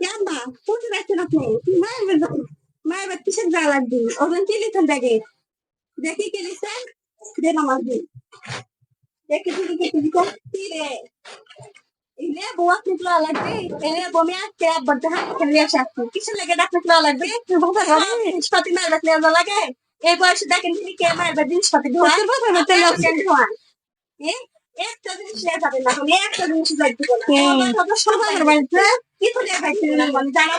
কেমবা কোথায় রাখছেন আপনি মায়ের মায়ের বাড়ি কিসের যা লাগবে? ওজন কি লিখেন ব্যাগে? দেখি কি লিখছেন দেন আমার দিন দেখি দেখি দেখি দেখি কি রে? ইলে বুয়া কিতলা লাগবে? এলে বমি আজকে আব্বার দেখা খেলে আসছে কিসের লাগে ডাক্তার কিতলা লাগবে? জিনিসপাতি মায়ের বাড়ি লেজা লাগে। এই বয়সে দেখেন তিনি কে মায়ের বাড়ি জিনিসপাতি ধোয়া? ধোয়া একটা জিনিস নিয়ে যাবেন না আমি একটা জিনিস না সবার বাড়িতে কি করে খাইছিলেন মানে যারা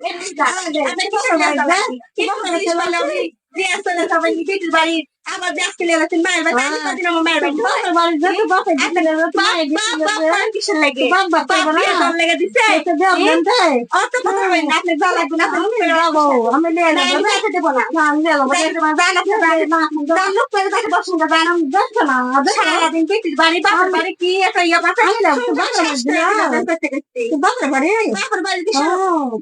এমনি যা আমি কি করে যাবেন কি আসলে সবাই নিজের বাড়ি আবার ব্যস্ত লেগে আছেন মায়ের বাড়ি আমি কদিন আমার মায়ের বাড়ি বাবার বাড়ি যত বাপে দিছিলে মায়ের দিছিলে কিসের লাগে বাবা বাবা না লেগে দিছে তো দেব দেন অত কথা বলেন না আপনি যা লাগবে না আমি যাব আমি নিয়ে যাব না খেতে বলা না আমি যাব না জানা তো জানি না দাম লোক করে দেখে বসুন না জানা দেখছ না সারাদিন পেটির বাড়ি বাবার বাড়ি কি একটা ইয়া বাসা আমি যাব তো বাবার বাড়ি তো বাবার বাড়ি বাবার বাড়ি দিছ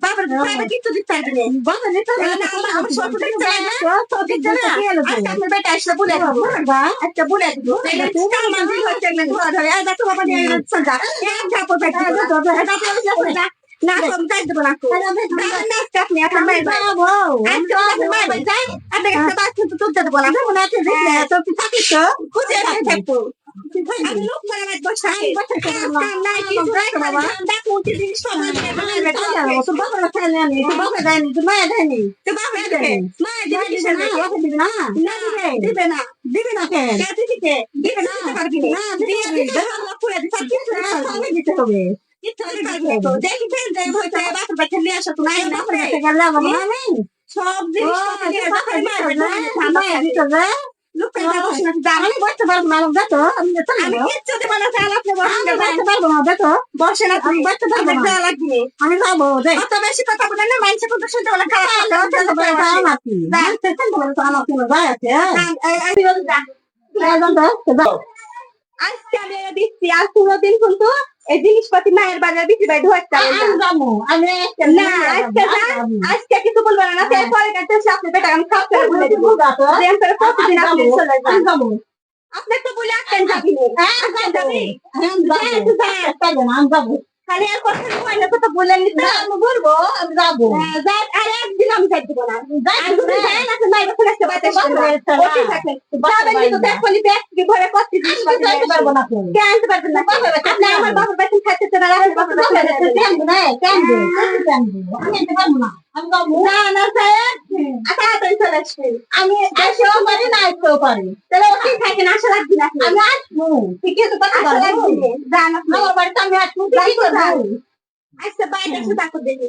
বাবার বাড়ি কিছু দিতে পারবে না বাবার দিতে না আমার সব দিতে না সব দিতে না আজকে আপনার বেটা এসে বলে দেবো একটা বলে দেবো হচ্ছে না ধরা ধরে আর দেখো বাবা নিয়ে চল যা এক ধাপ বেটা না কম যাই দেবো না একটা তুলতে দেবো না না তুই তো থাকিস তো খুঁজে থাকব আমি লোক মারা বসে বসে না কিছু বাবা দেখো উঠে জিনিস সব তো বাবা খেলে জানি তো বাবা জানি তো মায়ের জানি তো বাবা জানি মায়ের জানি কিসের লাগে দিবে না না দিবে দিবে না দিবে না কে কে দিবে দিবে না পারবি না দিবে না পুরো দিতে কিছু না সবই দিতে হবে দেখি ফের যাই হইতে বাপের বাচ্চা নিয়ে আসো তুমি না করে গেলে বাবা আমি সব জিনিস আমি বসতে পারব না দেখো আমি আমি কিচ্ছু দেবো না চাল আপনি বসতে পারব না দেখো বসে না তুমি বসতে পারব না লাগবে আমি যাব দেখ অত বেশি কথা বলে না মানুষের কথা শুনতে বলে খারাপ আজকে আমি দিচ্ছি আর পুরো দিন কিন্তু এই জিনিসপাতি মায়ের বাজার বিক্রি ভাই ধরতে না আজকে না আজকে কিছু বলব না পরে কাছে আপনি বেটা আমি খাওয়াতে বলে দেবো। প্রতিদিন আপনি চলে যান। আপনার তো বলে আসতেন যাবি খালি আর কথা হয় না তো বললেন নি আমি বলব আমি যাব। আর একদিন আমি যাই দিব না আমার বাবার বাড়ি খাইতে না। না না স্যার। আচ্ছা তাই চলে আসবে আমি আসতেও পারি না আসতেও পারি তাহলে ওকে থাকে আশা রাখবি না আমি আসব। ঠিক আছে কথা আশা রাখবি জান আমার বাড়িতে আমি আসব। ঠিক আছে আচ্ছা বাইরে শুধু দেখো দেখি